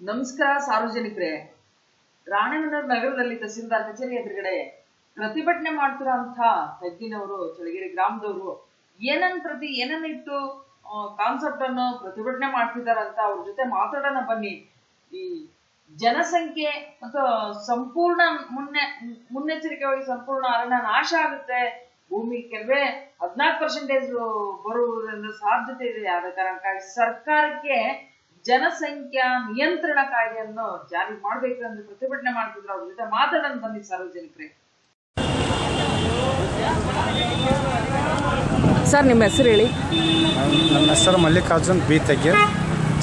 ನಮಸ್ಕಾರ ಸಾರ್ವಜನಿಕರೇ. ರಾಣೆಬೆನ್ನೂರು ನಗರದಲ್ಲಿ ತಹಸೀಲ್ದಾರ್ ಕಚೇರಿ ಎದುರುಗಡೆ ಪ್ರತಿಭಟನೆ ಮಾಡ್ತಿರೋಂಥ ಹೆಗ್ಗಿನವರು ಚಳಗಿರಿ ಗ್ರಾಮದವರು ಏನನ್ ಪ್ರತಿ ಏನನ್ನ ಇಟ್ಟು ಕಾನ್ಸೆಪ್ಟ್ ಅನ್ನು ಪ್ರತಿಭಟನೆ ಅಂತ ಅವ್ರ ಜೊತೆ ಮಾತಾಡೋಣ ಬನ್ನಿ. ಈ ಜನಸಂಖ್ಯೆ ಮತ್ತು ಸಂಪೂರ್ಣ ಮುನ್ನೆ ಮುನ್ನೆಚ್ಚರಿಕೆ ವಹಿಸಿ ಸಂಪೂರ್ಣ ಅರಣ್ಯ ನಾಶ ಆಗುತ್ತೆ. ಭೂಮಿ ಕೆಲವೇ ಹದಿನಾಲ್ಕು ಪರ್ಸೆಂಟೇಜ್ ಬರುವುದರಿಂದ ಸಾಧ್ಯತೆ ಇದೆ. ಆದ ಕಾರಣಕ್ಕಾಗಿ ಸರ್ಕಾರಕ್ಕೆ ಜನಸಂಖ್ಯಾ ನಿಯಂತ್ರಣ ಕಾಯ್ದೆಯನ್ನು ಜಾರಿ ಮಾಡಬೇಕು ಎಂದು ಪ್ರತಿಭಟನೆ ಮಾಡ್ತಿದ್ರು. ಅವ್ರ ಜೊತೆ ಮಾತಾಡೋಣ ಬಂದಿದ್ದ ಸಾರ್ವಜನಿಕರೇ. ಸರ್ ನಿಮ್ಮ ಹೆಸರು ಹೇಳಿ? ನಮ್ಮ ಹೆಸರು ಮಲ್ಲಿಕಾರ್ಜುನ್ ಬಿ ತೆಗೆ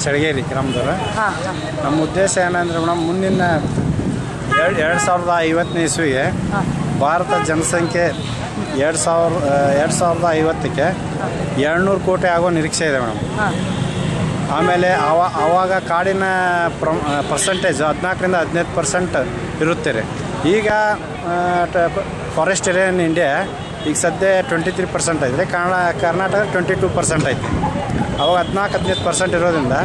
ಚಳಗೇರಿ ಗ್ರಾಮದವ್ರ ನಮ್ಮ ಉದ್ದೇಶ ಏನಂದ್ರೆ ಮೇಡಮ್ ಮುಂದಿನ ಎರಡು ಎರಡು ಸಾವಿರದ ಐವತ್ತನೇ ಇಸ್ವಿಗೆ ಭಾರತ ಜನಸಂಖ್ಯೆ ಎರಡು ಸಾವಿರ ಎರಡು ಸಾವಿರದ ಐವತ್ತಕ್ಕೆ ಏಳ್ನೂರು ಕೋಟಿ ಆಗೋ ನಿರೀಕ್ಷೆ ಇದೆ ಮೇಡಮ್. ಹಾಂ. ಆಮೇಲೆ ಅವ ಆವಾಗ ಕಾಡಿನ ಪ್ರ ಪರ್ಸೆಂಟೇಜ್ ಹದಿನಾಲ್ಕರಿಂದ ಹದಿನೈದು ಪರ್ಸೆಂಟ್ ಇರುತ್ತೆ ರೀ. ಈಗ ಫಾರೆಸ್ಟ್ ಏರಿಯಾ ಇನ್ ಇಂಡಿಯಾ ಈಗ ಸದ್ಯ ಟ್ವೆಂಟಿ ತ್ರೀ ಪರ್ಸೆಂಟ್ ಐತೆ Kannada Karnataka twenty two percent ಐತಿ. ಅವಾಗ ಹದಿನಾಲ್ಕು, ಹದಿನೈದು ಪರ್ಸೆಂಟ್ ಇರೋದ್ರಿಂದ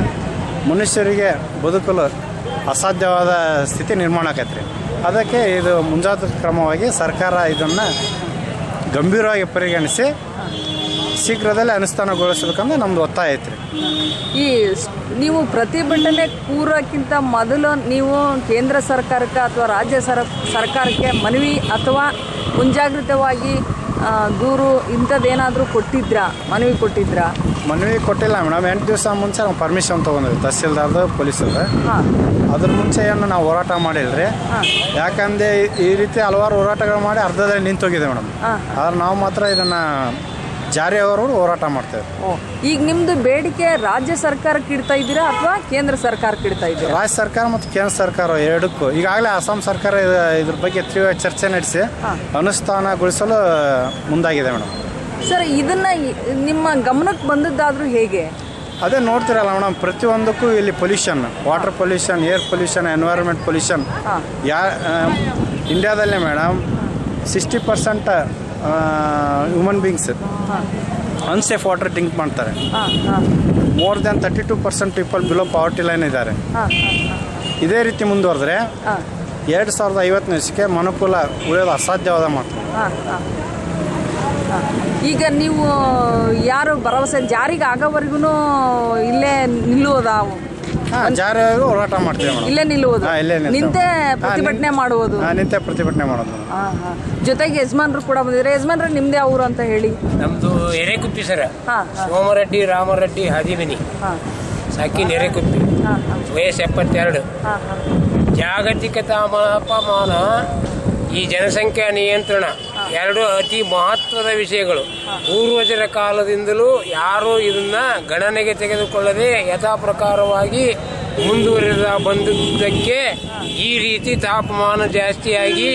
ಮನುಷ್ಯರಿಗೆ ಬದುಕಲು ಅಸಾಧ್ಯವಾದ ಸ್ಥಿತಿ ನಿರ್ಮಾಣ ಆಕೈತೆ ರೀ. ಅದಕ್ಕೆ ಇದು ಮುಂಜಾಗ್ರತಾ ಕ್ರಮವಾಗಿ ಸರ್ಕಾರ ಇದನ್ನು ಗಂಭೀರವಾಗಿ ಪರಿಗಣಿಸಿ ಶೀಘ್ರದಲ್ಲೇ ಅನುಷ್ಠಾನಗೊಳಿಸ್ಬೇಕಂದ್ರೆ ನಮ್ದು ಒತ್ತಾಯ ಐತ್ರಿ. ಈ ನೀವು ಪ್ರತಿಭಟನೆ ಕೂರೋಕ್ಕಿಂತ ಮೊದಲು ನೀವು ಕೇಂದ್ರ ಸರ್ಕಾರಕ್ಕೆ ಅಥವಾ ರಾಜ್ಯ ಸರ ಸರ್ಕಾರಕ್ಕೆ ಮನವಿ ಅಥವಾ ಮುಂಜಾಗ್ರತವಾಗಿ ದೂರು ಇಂಥದ್ದೇನಾದರೂ ಕೊಟ್ಟಿದ್ರಾ? ಮನವಿ ಕೊಟ್ಟಿದ್ರಾ? ಮನವಿ ಕೊಟ್ಟಿಲ್ಲ ಮೇಡಮ್. ಎಂಟು ದಿವಸ ಮುಂಚೆ ನಾವು ಪರ್ಮಿಷನ್ ತೊಗೊಂಡ್ವಿ ತಹಸೀಲ್ದಾರ್ದು ಪೊಲೀಸರು ಹಾಂ. ಅದ್ರ ಮುಂಚೆ ಏನು ನಾವು ಹೋರಾಟ ಮಾಡಿಲ್ರಿ. ಯಾಕಂದ್ರೆ ಈ- ಈ ರೀತಿ ಹಲವಾರು ಹೋರಾಟಗಳು ಮಾಡಿ ಅರ್ಧದಲ್ಲಿ ನಿಂತೋಗಿದೆ ಮೇಡಮ್. ಹಾಂ. ಆದ್ರೆ ನಾವು ಮಾತ್ರ ಇದನ್ನು ಜಾರಿ ಆಗೋರು ಹೋರಾಟ ಮಾಡ್ತೇವೆ ಓ ಈಗ ನಿಮ್ದು ಬೇಡಿಕೆ ರಾಜ್ಯ ಸರ್ಕಾರಕ್ಕೆ ಇಡ್ತಾ ಇದ್ದೀರಾ ಅಥವಾ ಕೇಂದ್ರ ಸರ್ಕಾರಕ್ಕೆ ಇಡ್ತಾ ಇದ್ದೀರಾ? ರಾಜ್ಯ ಸರ್ಕಾರ ಮತ್ತು ಕೇಂದ್ರ ಸರ್ಕಾರ ಎರಡಕ್ಕೂ. ಈಗಾಗಲೇ ಅಸ್ಸಾಂ ಸರ್ಕಾರ ಇದ- ಇದ್ರ ಬಗ್ಗೆ ತೀವ್ರ ಚರ್ಚೆ ನಡೆಸಿ. ಅನುಷ್ಠಾನಗೊಳಿಸಲು ಮುಂದಾಗಿದೆ ಮೇಡಮ್. ಸರ್ ಇದನ್ನ ಈ- ನಿಮ್ಮ ಗಮನಕ್ಕೆ ಬಂದದ್ದಾದ್ರೂ ಹೇಗೆ? ಅದೇ ನೋಡ್ತಿರಲ್ಲ ಮೇಡಮ್ ಪ್ರತಿಯೊಂದಕ್ಕೂ ಇಲ್ಲಿ pollution water pollution air pollution environment pollution. Yeah ಇಂಡಿಯಾದಲ್ಲೇ madam sixty percent human beings unsafe water drink ಮಾಡ್ತಾರೆ. More than thirty two percent people below poverty line ಇದ್ದಾರೆ. ಹಾಂ ಇದೇ ರೀತಿ ಮುಂದುವರೆದ್ರೆ ಎರಡು ಸಾವಿರದ ಐವತ್ತನೇ ವರ್ಷಕ್ಕೆ ಮನುಕೂಲ ಉಳಿಯೋದು ಅಸಾಧ್ಯವಾದ ಮಾತು. ಈಗ ನೀವು ಯಾರು ಭರವಸೆ ಜಾರಿಗೆ ಆಗೋವರೆಗೂ ಇಲ್ಲೇ ನಿಲ್ಲುವುದಾ ಹಾಂ ಜಾರಿಯಾಗಿ ಹೋರಾಟ ಮಾಡ್ತೀವಿ ಮೇಡಮ್. ಇಲ್ಲೇ ನಿಲ್ಲುವುದು? ಹಾಂ ಇಲ್ಲೇ ನಿಲ್ತೇವೆ. ನಿಂತೆ ಪ್ರತಿಭಟನೆ ಮಾಡುವುದು? ಹಾಂ ನಿಂತೆ ಪ್ರತಿಭಟನೆ ಮಾಡೋದು ಮೇಡಮ್. ಹಾಂ ಹಾಂ. ಜೊತೆಗೆ ಯಜಮಾನ್ರು ಕೂಡ ಬಂದಿದ್ದಾರೆ. ಯಜಮಾನ್ರು ನಿಮ್ದೇ ಅವರು ಅಂತ ಹೇಳಿ. ನಮ್ದು ಎರೆಕುಪ್ಪಿ ಸರ್. ಹಾಂ ಹಾಂ. ಸೋಮರೆಡ್ಡಿ ರಾಮರೆಡ್ಡಿ ಹದಿಮಿನಿ ಸಾಕಿ ಸಾಕಿನ ಎರೆಕುಪ್ಪಿ. ಹಾ ಹಾ. ವಯಸ್ಸು ಎಪ್ಪತ್ತೆರಡು. ಹಾಂ ಹಾಂ. ಜಾಗತಿಕ ತಾಪಮಾನ ಈ ಜನಸಂಖ್ಯಾ ನಿಯಂತ್ರಣ. ಎರಡು ಅತಿ ಮಹತ್ವದ ವಿಷಯಗಳು. ಪೂರ್ವಜರ ಕಾಲದಿಂದಲೂ ಯಾರು ಇದನ್ನ ಗಣನೆಗೆ ತೆಗೆದುಕೊಳ್ಳದೆ ಯಥಾ ಪ್ರಕಾರವಾಗಿ ಮುಂದುವರಿದ ಬಂದಿದ್ದಕ್ಕೆ ಈ ರೀತಿ ತಾಪಮಾನ ಜಾಸ್ತಿಯಾಗಿ,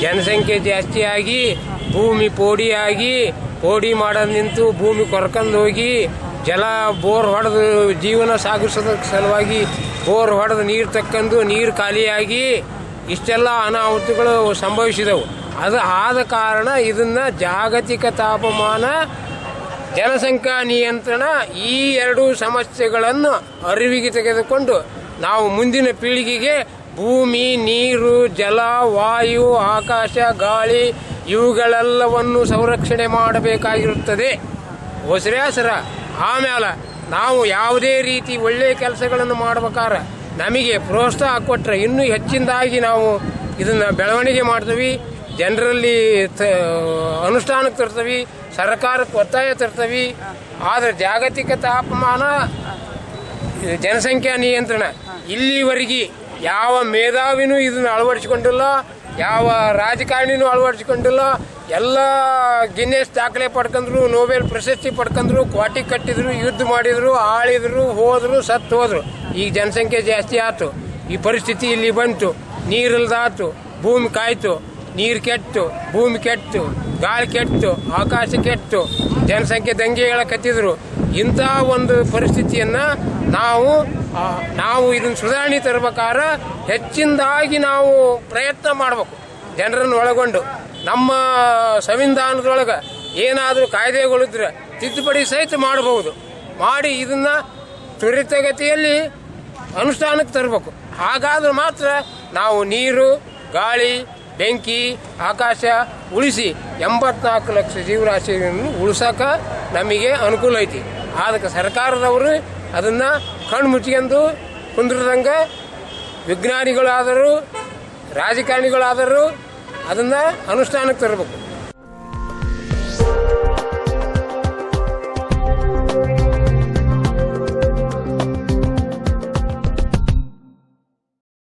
ಜನಸಂಖ್ಯೆ ಜಾಸ್ತಿಯಾಗಿ, ಭೂಮಿ ಪೋಡಿಯಾಗಿ, ಪೋಡಿ ಮಾಡೋದು ನಿಂತು ಭೂಮಿ ಕೊರ್ಕೊಂಡು ಹೋಗಿ, ಜಲ ಬೋರ್ ಹೊಡೆದು ಜೀವನ ಸಾಗಿಸೋದಕ್ಕೆ ಸಲುವಾಗಿ ಬೋರ್ ಹೊಡೆದು ನೀರು ತಕ್ಕಂದು ನೀರು ಖಾಲಿಯಾಗಿ ಇಷ್ಟೆಲ್ಲ ಅನಾಹುತಗಳು ಸಂಭವಿಸಿದವು. ಅದು ಆದ ಕಾರಣ ಇದನ್ನ ಜಾಗತಿಕ ತಾಪಮಾನ, ಜನಸಂಖ್ಯಾ ನಿಯಂತ್ರಣ ಈ ಎರಡು ಸಮಸ್ಯೆಗಳನ್ನು ಅರಿವಿಗೆ ತೆಗೆದುಕೊಂಡು ನಾವು ಮುಂದಿನ ಪೀಳಿಗೆಗೆ ಭೂಮಿ, ನೀರು, ಜಲ, ವಾಯು, ಆಕಾಶ, ಗಾಳಿ ಇವುಗಳೆಲ್ಲವನ್ನು ಸಂರಕ್ಷಣೆ ಮಾಡಬೇಕಾಗಿರುತ್ತದೆ. ಹೊಸರ್ಯಾಸರ ಆಮೇಲೆ ನಾವು ಯಾವುದೇ ರೀತಿ ಒಳ್ಳೆಯ ಕೆಲಸಗಳನ್ನು ಮಾಡಬೇಕಾರ ನಮಗೆ ಪ್ರೋತ್ಸಾಹ ಕೊಟ್ಟರೆ ಇನ್ನೂ ಹೆಚ್ಚಿನದಾಗಿ ನಾವು ಇದನ್ನು ಬೆಳವಣಿಗೆ ಮಾಡ್ತೀವಿ. ಜನರಲ್ಲಿ ಅನುಷ್ಠಾನಕ್ಕೆ ತರ್ತೀವಿ, ಸರ್ಕಾರಕ್ಕೆ ಒತ್ತಾಯ ತರ್ತೀವಿ, ಆದರೆ ಜಾಗತಿಕ ತಾಪಮಾನ, ಜನಸಂಖ್ಯಾ ನಿಯಂತ್ರಣ. ಇಲ್ಲಿವರೆಗೆ ಯಾವ ಮೇಧಾವಿನೂ ಇದನ್ನು ಅಳವಡಿಸಿಕೊಂಡಿಲ್ಲ, ಯಾವ ರಾಜಕಾರಣಿನೂ ಅಳವಡಿಸಿಕೊಂಡಿಲ್ಲ, ಎಲ್ಲ ಗಿನ್ನೆಸ್ ದಾಖಲೆ ಪಡ್ಕೊಂಡ್ರು, ನೊಬೆಲ್ ಪ್ರಶಸ್ತಿ ಪಡ್ಕೊಂಡ್ರು, ಕ್ವಾಟಿ ಕಟ್ಟಿದ್ರು, ಯುದ್ಧ ಮಾಡಿದ್ರು, ಆಳಿದ್ರು, ಹೋದ್ರು, ಸತ್ತು ಹೋದ್ರು. ಈಗ ಜನಸಂಖ್ಯೆ ಜಾಸ್ತಿ ಆಯ್ತು ಈ ಪರಿಸ್ಥಿತಿ ಇಲ್ಲಿ ಬಂತು. ನೀರಿಲ್ದಾತು. ಭೂಮಿ ಕಾಯ್ತು. ನೀರು ಕೆಟ್ಟು, ಭೂಮಿ ಕೆಟ್ಟು, ಗಾಳಿ ಕೆಟ್ಟು, ಆಕಾಶ ಕೆಟ್ಟು, ಜನಸಂಖ್ಯೆ ದಂಗೆಗಳ ಕತ್ತಿದ್ರು ಇಂಥ ಒಂದು ಪರಿಸ್ಥಿತಿಯನ್ನ ನಾವು ನಾವು ಇದನ್ನು ಸುಧಾರಣೆ ತರಬೇಕಾರ ಹೆಚ್ಚಿನದಾಗಿ ನಾವು ಪ್ರಯತ್ನ ಮಾಡಬೇಕು. ಜನರನ್ನು ಒಳಗೊಂಡು. ನಮ್ಮ ಸಂವಿಧಾನದೊಳಗೆ ಏನಾದರೂ ಕಾಯ್ದೆಗಳಿದ್ರೆ ತಿದ್ದುಪಡಿ ಸಹಿತ ಮಾಡಬಹುದು. ಮಾಡಿ ಇದನ್ನ ತ್ವರಿತಗತಿಯಲ್ಲಿ ಅನುಷ್ಠಾನಕ್ಕೆ ತರಬೇಕು. ಹಾಗಾದ್ರೆ ಮಾತ್ರ ನಾವು ನೀರು, ಗಾಳಿ ಬೆಂಕಿ, ಆಕಾಶ ಉಳಿಸಿ ಎಂಬತ್ನಾಲ್ಕು ಲಕ್ಷ ಜೀವರಾಶಿಯನ್ನು ಉಳಿಸಕ ನಮಗೆ ಅನುಕೂಲ ಐತಿ. ಅದಕ್ಕೆ ಸರ್ಕಾರದವರು ಅದನ್ನು ಕಣ್ಣು ಮುಚ್ಕೊಂಡು ಕುಂದ್ರದಂಗೆ ವಿಜ್ಞಾನಿಗಳಾದರೂ, ರಾಜಕಾರಣಿಗಳಾದರೂ ಅದನ್ನು ಅನುಷ್ಠಾನಕ್ಕೆ ತರಬೇಕು.